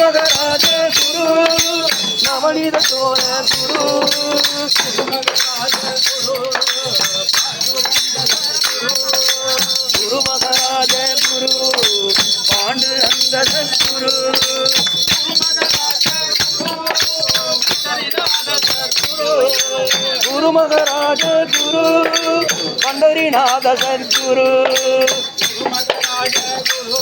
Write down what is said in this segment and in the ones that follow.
மகராஜ குரு நவநீத சோழ குரு மகராஜ குரு. குரு மகராஜ குரு bond அந்த குரு குரு மகராஜ குரு பண்டரிநாத சத்குரு குரு மகராஜ குரு.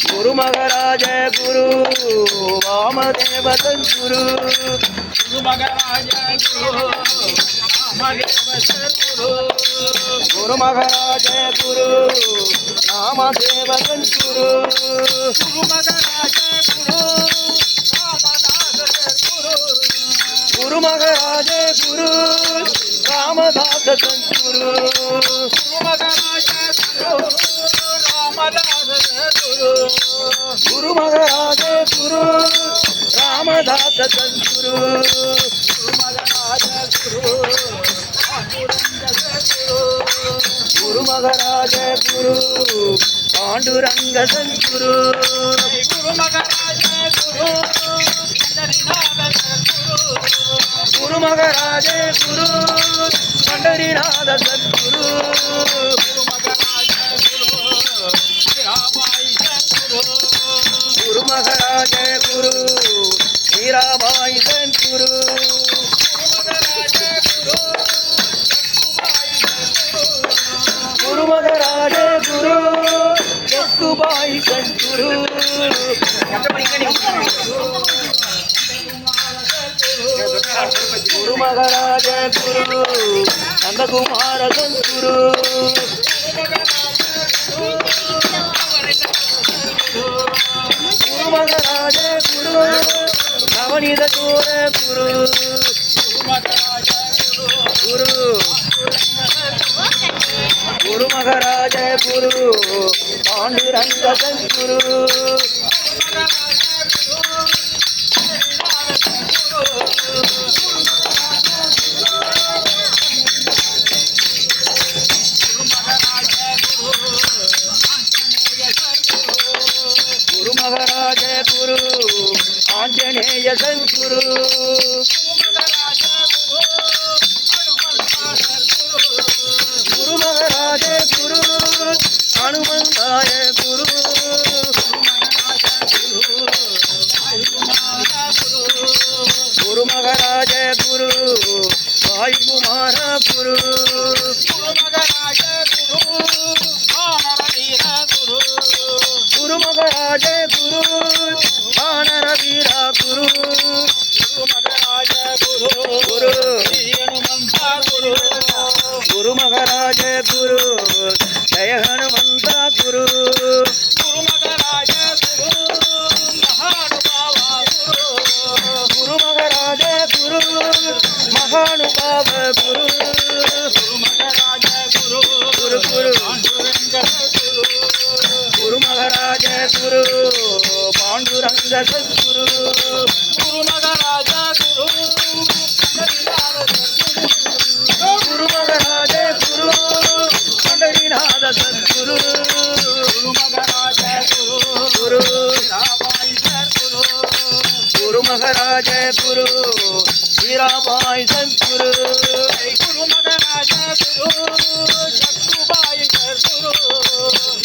గురు మహారాజ గురు వామదేవ గురు గురు మహారాజ గురు గురు మహారాజ గురు రామదేవ గురు గురు మహారాజ గురు గురు మహారాజ గురు రామదాస గురు గురు మహారాజ మగనాథ సద్గురు మగనాథ గురు గురు మగరాజ గురు పాండురంగ సద్గురు గురు మగరాజ గురు గురు మగరాజ గురు పండరినాథ సద్గురు மீராபாய் தன் குரு. குருமகராஜ குரு ஜக்குபாய் குரு குருமகராஜ குரு நந்தகுமார குரு கோணித தூர குரு. குரு. குரு மகராஜ குரு. பாண்டுரங்க குரு. ஆஞ்சநேய சங்குரு குரு மகராஜ குரு. ஹனுமந்தாய గురు జయ హనుమంత గురు. గురుమగరాజ గురు మహానుభావ గురు. గురుమగరాజ గురు మహానుభావ గురు. గురుమగరాజ గురు గురు గురు. గురుమగరాజ గురు. పాండురంగ సద్గురు. గురుమగరాజ మహారాజ గురు హీరాబాయి సంతురు గురు మహారాజ గురు చక్కుబాయి సంతురు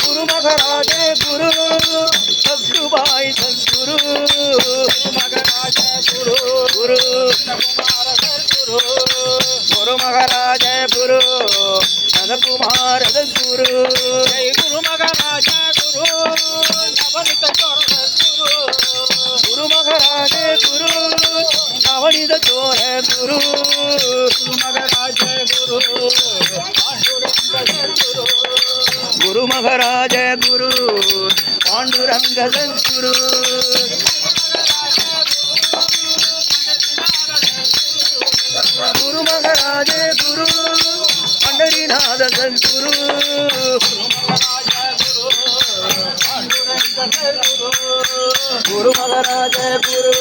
గురు మహారాజ గురు చక్కుబాయి సంతురు గురు మహారాజ గురు గురు కుమార సంతురు గురు మహారాజ గురు నదకుమార సంతురు గురు మహారాజ గురు నవనిత చోర సంతురు ಗುರು ಮಹಾರಾಜ ಗುರು ಕಾವಡಿದ ಚೋರ ಗುರು. ಗುರು ಮಹಾರಾಜ ಗುರು ಗುರು. ಮಹಾರಾಜ ಗುರು ಪಾಂಡುರಂಗ ಗುರು. ಗುರು ಮಹಾರಾಜ ಗುರು ಪಂಡರಿನಾಥ ಗುರು. గురు మహారాజే గురు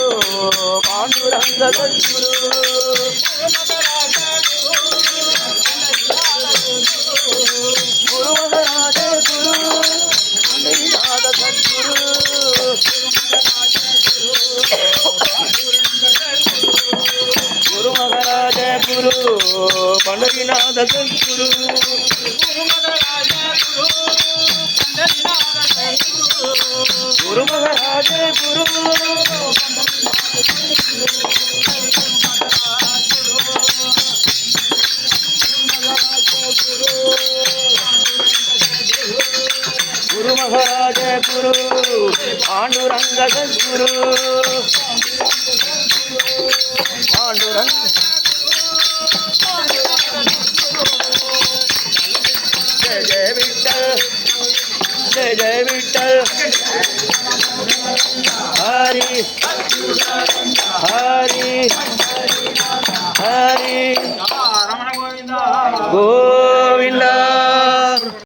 పాండురంగ సంకురు గురు మహారాజే గురు పండరీనాథ సంకురు గురు మహారాజే గురు గురు గురు குரு மகராஜ குரு குரு மகராஜ குரு பாண்டுரங்க குரு பாண்டுரங்க ஜெய விட்டல் ஜெய விட்டல்